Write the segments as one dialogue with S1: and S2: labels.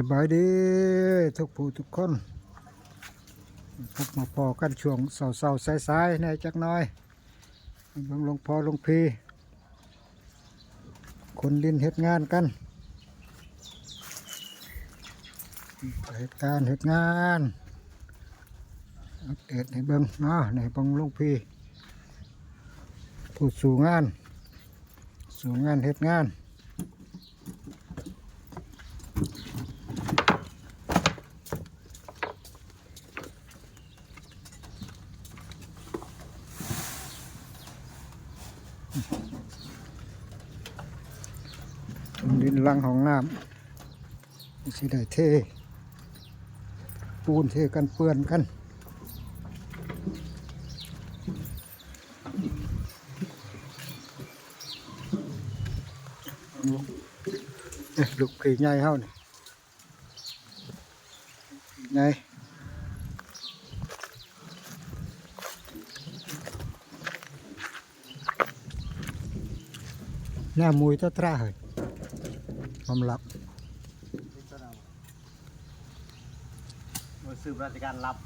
S1: สบายดีทุกผู้ทุกคนพบมาพอกันช่วงเสาๆสายๆในจักหน้อยบางลงพอลงพีคนดินเฮ็ดงานกันเหตุการณ์เหตุงานอัปเดตให้เบิงเนาะในบังลงพีผู้สู่งาน สู่งานเหตุงาน ดิน ลังของน้ำสิได้เท ปูนเทกันเปื้อนกันเอ๊ะลูกขี่ใหญ่เฮานี่ใหญ่หน้ามุยตะตราเฮ้ย ความลับ
S2: สืบราชการรับ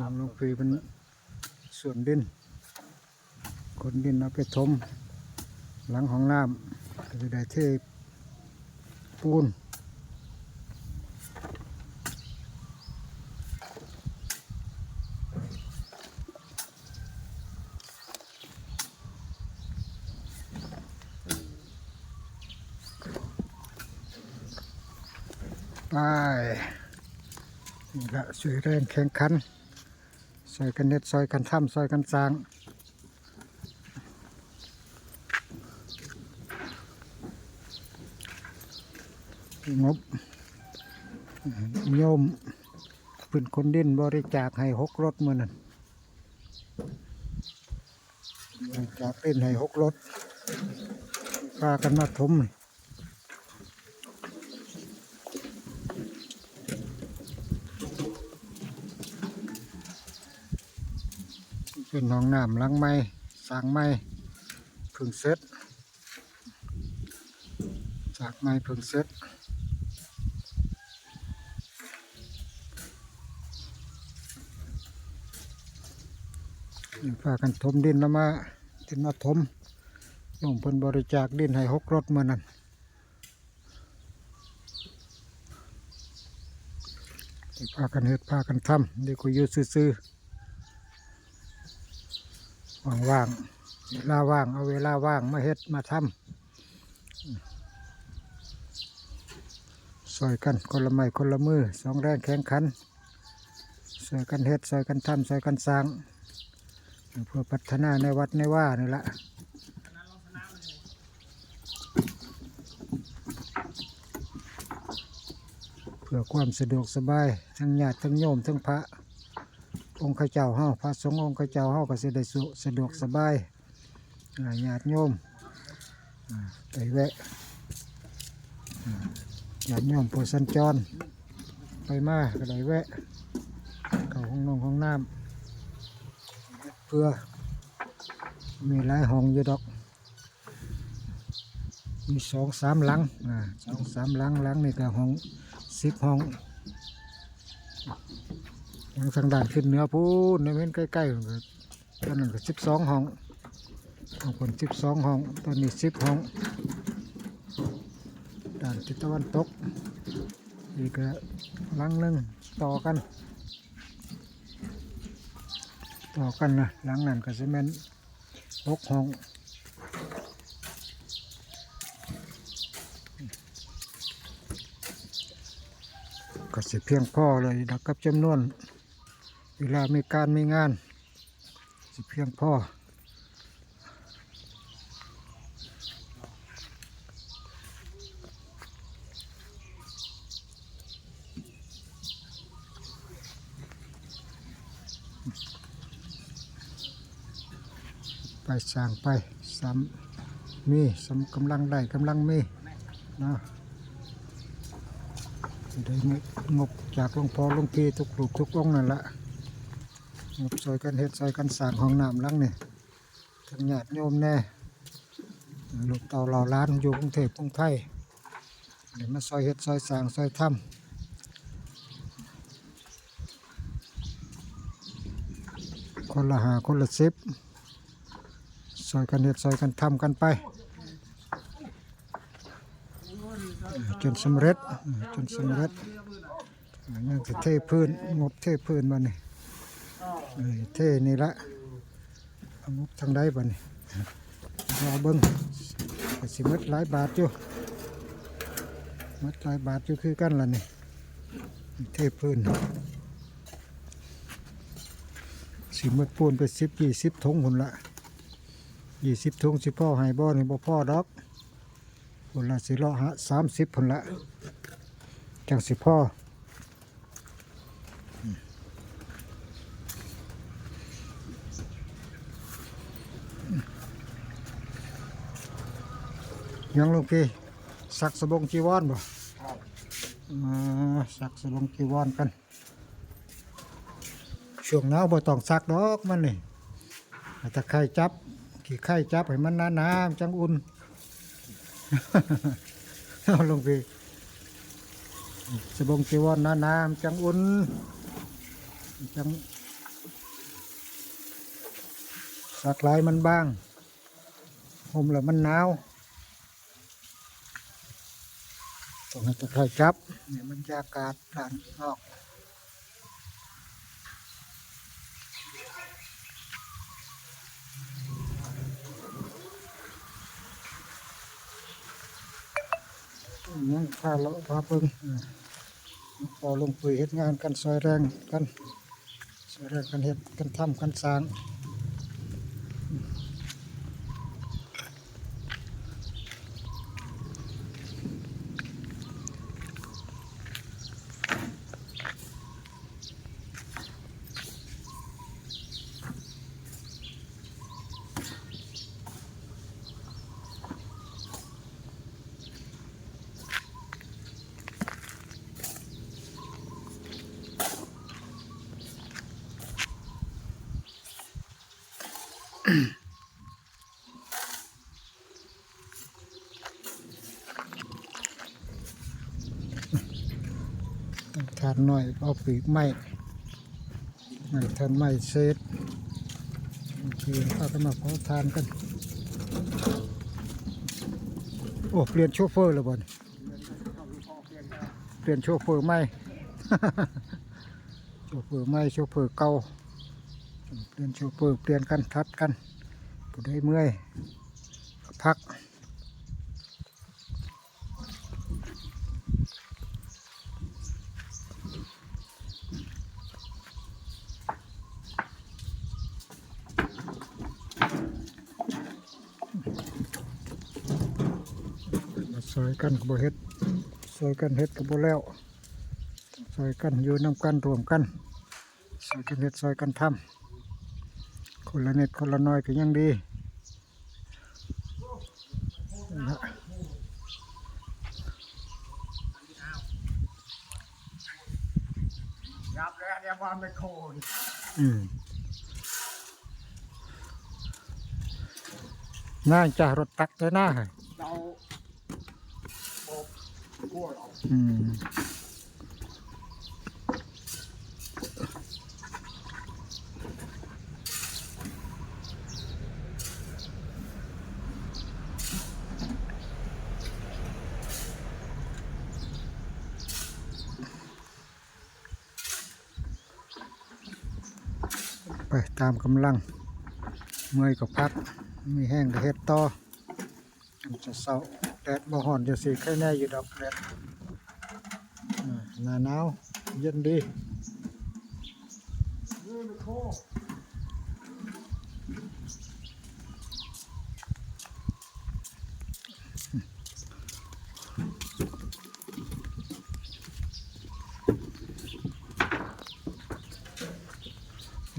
S1: ลำลงพีเป็นส่วนดิน คนดินเอาไปถมหลังของน้ำก็จะได้เทปูน นี่ละสวยแรงแข่งขันซอยกันเน็ดซอยกันถ้ำซอยกันสร้างงบโยมเป็นคนดินบริจาคให้หกรถเมื่อนั่นบริจาคเล่นให้หกรถพากันมาถมนี่ เป็นห้องน้ำหลังไม้สร้างไม้พึ่งเสร็จจากไม้พึ่งเสร็จนี่พากันถมดินแล้วมาดินมาถมโยมเพิ่นบริจาคดินให้หกรถเมื่อนั้นนี่พากันเฮ็ดพากันทำเดี๋ยวก็ยู่ซื่อๆ ว่างๆเวลาว่าง เอาเวลาว่างมาเฮ็ดมาทำซอยกันคนละไม้คนละมือสองแรงแข่งขันซอยกันเฮ็ดซอยกันทำซอยกันสร้างเพื่อพัฒนาในวัดในว่านี่ละเพื่อความสะดวกสบาย ทั้งญาติทั้งโยมทั้งพระ องค์ข้าเจ้าเฮาพระสงฆ์องค์ข้าเจ้าเฮาก็สิได้สุสะดวกสบายอ่าญาติโยมอ่าไปแวะอ่าญาติโยมผู้สัญจร ไปมาก็ได้แวะเข้าห้องนองห้องน้ำเพื่อมีหลายห้องอยู่ดอก มีสองสามหลังสองสามหลังหลังนี่ก็ห้องสิบห้อง ทางทางด่านขึ้นเนื้อพูนในเว้นใกล้ๆก็ตอนนั้นก็สิบสองห้องบางคนสิบสองห้อง ตอนนี้สิบห้องด่านทิศตะวันตกอีกก็หลังหนึ่งต่อกัน ต่อกันนะหลังนั้นก็จะแม่นหกห้องก็สิเพียงพอเลยดักกับจำนวน เวลามีการมีงาน สิเพียงพอไปสร้างไปซ้ำมีสำกำลังได้กำลังมีเนะได้งบจากหลวงพ่อหลวงพี่ทุกลูกทุกองนั่นแหละ ซอยกันเฮ็ดซอยกันสร้างห้องน้ำลังนี่ทั้งญาติโยมแน่ลูกเต่าเหล่าล้านอยู่กรุงเทพกรุงไทยเดี๋ยวมาซอยเฮ็ดซอยสร้างซอยทำคนละหาคนละสิบซอยกันเฮ็ดซอยกันทำกันไป จนสำเร็จจนสำเร็จยังจะเทพื้นงบเทพื้นมานี่เออ เทนี่ละเอางบทางใดบ้านี่รอเบิ้งก็สิหมดหลายบาทอยู่มัดหลายบาทอยู่คือกันล่ะนี่เทพื้นสิมัดปูนไปสิบยี่สิบถุงหุ่นละยี่สิบถุงสิพ่อให้บ่อนี่บ่พ่อดอกหุ่นละสิเลาะหะสามสิบหุ่นละจังสิพ่อ ยังลูกพี่สักสบงจีวรบ่มาสักสบงจีวรกัน ช่วงหนาวบ่ต้องสักดอกมันนี่ให้ตะไคร่จับขี่ไข่จับให้มันหนาๆจังอุ่นเอาลงไปสบงจีวรหนาๆจังอุ่นจังสักลายมันบ้างห่มแล้วมันหนาว ต้องให้ตะไคร่จับเนี่ยมันยากาศด้านนอกยังข้าเลาะพาเพิ่งเออพอลงปุ๋ยเฮ็ดงานกันซอยแรงกันซอยแรงกันเฮ็ดกันทำกันสร้าง ทานหน่อยเอาปีกไม้ไม่ทานไม้เศษโอเคพากันมาขอทานกัน โอ้เปลี่ยนโชเฟอร์แล้วบ่นเปลี่ยนโชเฟอร์ใหม่ โชเฟอร์ใหม่โชเฟอร์เก่า เปลี่ยนโชเฟอร์เปลี่ยนกันทัดกันผู้ใดเมื่อยพักซอยกันกับเฮ็ดซอยกันเฮ็ดกับบ่แล้วซอยกันอยู่นำกันรวมกันซอยกันเฮ็ดซอยกันทำ คนละเน็ดคนละน้อยก็ยังดีนั่นล่ะ
S2: ยับแล้วเนี่ยว่าไม่โคน
S1: อืมน่าจะรถตักเลยนะ
S2: เราโอบกลัวเรา
S1: อืม ตามกำลัง เมื่อยก็พัก มีแห้งก็เฮ็ดต่อจะเศร้าแดดบ่ห่อนเสียวสิแค่แน่อยู่ดอกแดดหนาหนาวเย็นดี
S2: นี่ไม่โค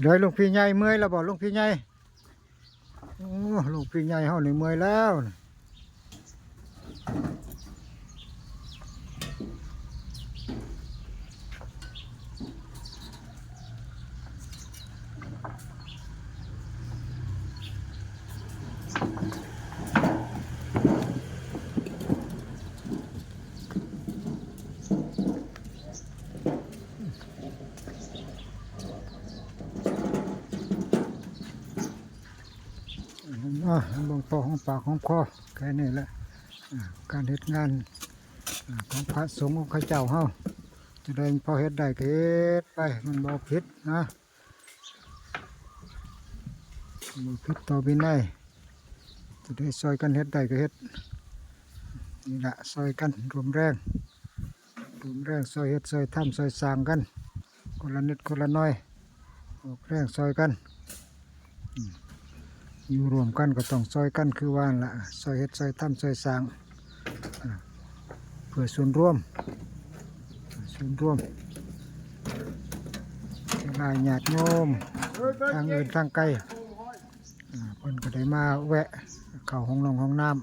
S1: เดี๋ยวลุงพี่ใหญ่เมื่อยแล้วบอกลุงพี่ใหญ่โอ้ลุงพี่ใหญ่เฮานี่เมื่อยแล้ว นี่พอของปากของคอแค่นี้แหละการเฮ็ดงานของพระสงฆ์ของข้าเจ้าเฮาจะได้พอเฮ็ดได้เฮ็ดไปมันบ่ผิดนะบ่ผิดต่อวินัยจะได้ซอยกันเฮ็ดได้ก็เฮ็ดนี่ละซอยกันรวมแรงรวมแรงซอยเฮ็ดซอยทำซอยสร้างกันคนละนิดคนละน้อยออกแรงซอยกัน อยู่รวมกันก็ต้องซอยกันคือว่านละซอยเฮ็ดซอยทำซอยสร้างเพื่อส่วนร่วมส่วนร่วมเวลาญาติโยมทางอื่นทางไกลอ่าเพิ่นก็ได้มาแวะ เข้าห้องนองห้องน้ำ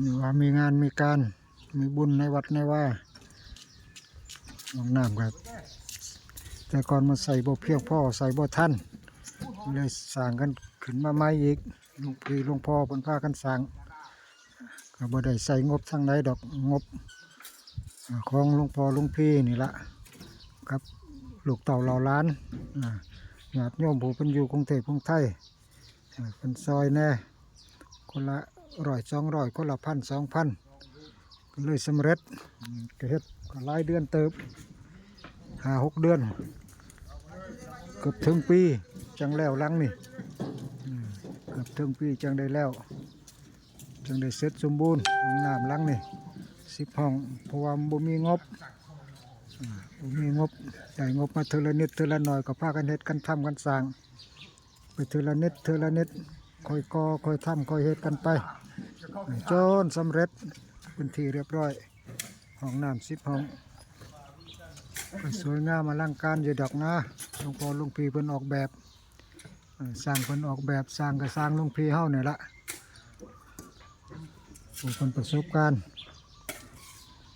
S1: นี่ว่ามีงานมีการมีบุญในวัดในว่าห้องน้ำครับ แต่ก่อนมาใส่บ่เพียงพ่อใส่บ่ท่านเลยสร้างกันขึ้นมาใหม่อีกลุงพี่หลุงพ่อเพิ่นพากันสร้างก็บ่ได้ใส่งบทางใดดอกงบของหลุงพ่อลุงพี่นี่ละครับลูกเต่าเหล่าล้านอ่าญาติโยมผู้เพิ่นอยู่กรุงเทพกรุงไทยเพิ่นซอยแน่ คนละร้อยสองร้อยคนละพันสองพันก็เลยสำเร็จอืมก็เฮ็ดก็หลายเดือนเติบ ห้าหกเดือนเกือบถึงปีจังแล้วลังนี่เกือบถึงปีจังได้แล้ว จังได้เสร็จสมบูรณ์ห้องน้ำลังนี่สิบห้องเพราะว่าบ่มีงบบ่มีงบได้งบมาเทอละนิดเทอละหน่อยก็พากันเฮ็ดกันทำกันสร้าง ไปเทอละนิดเทอละนิดค่อยก่อค่อยทำค่อยเฮ็ดกันไปจนสำเร็จเป็นที่เรียบร้อยห้องน้ำสิบห้อง สวยงามอลังการอยู่ดอกนะหลวงพ่อหลุงพี่เพิ่นออกแบบสร้างเพิ่นออกแบบสร้างก็สร้างหลุงพี่เฮาเนี่ยละผู้เพิ่นประสบการณ์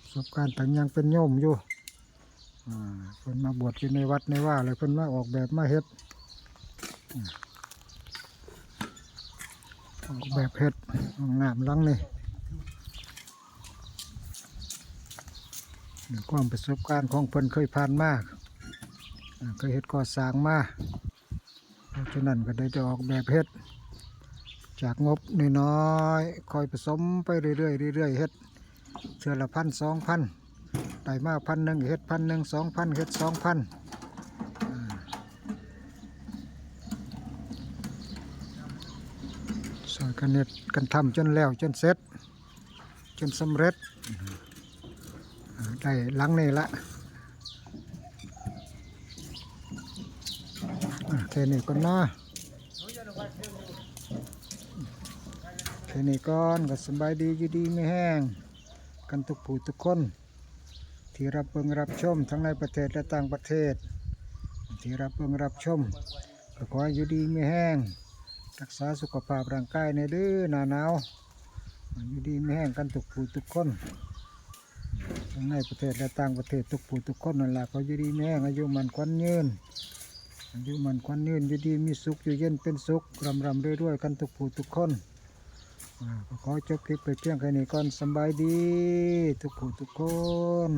S1: ประสบการณ์ตั้งยังเป็นโยมอยู่เพิ่นมาบวชอยู่ในวัดในว่าเลยเพิ่นมาออกแบบมาเฮ็ดออกแบบเห็ดห้องน้ำลังนี่ ความประสบการณ์ของเพิ่นเคยผ่านมาอ่าเคยเห็ดก่อสร้างมาเพราะฉะนั้นก็ได้จะออกแบบเห็ดจากงบน้อยๆคอยผสมไปเรื่อยๆเรื่อยๆเห็ดเชือละพันสองพันได้มาพันหนึ่งเห็ดพันหนึ่งสองพันเห็ดสองพันสอยกันเน็ดกันทำจนแล้วจนเสร็จจนสำเร็จ ได้ลังนี่ละอ่าแค่นี้ก่อนนะแค่นี้ก่อนก็สบายดีอยู่ดีไม่แห้ง กันทุกผู้ทุกคน ที่รับเบิ่งรับชมทั้งในประเทศและต่างประเทศ ที่รับเบิ่งรับชมก็ขออยู่ดีไม่แห้ง รักษาสุขภาพร่างกายในเดื้อหนาหนาวอยู่ดีไม่แห้งกันทุกผู้ทุกคน ทั้งในประเทศและต่างประเทศทุกผู้ทุกคนนั่นแหละเขาอยู่ดีแม่งอายุมันควันยืนอายุมันควันยืนอยู่ดีมีสุขอยู่เย็นเป็นสุขรำรำเรื่อยๆกันทุกผู้ทุกคนขอจบคลิปไปเพียงแค่นี้ก่อนสบายดี ทุกผู้ทุกคน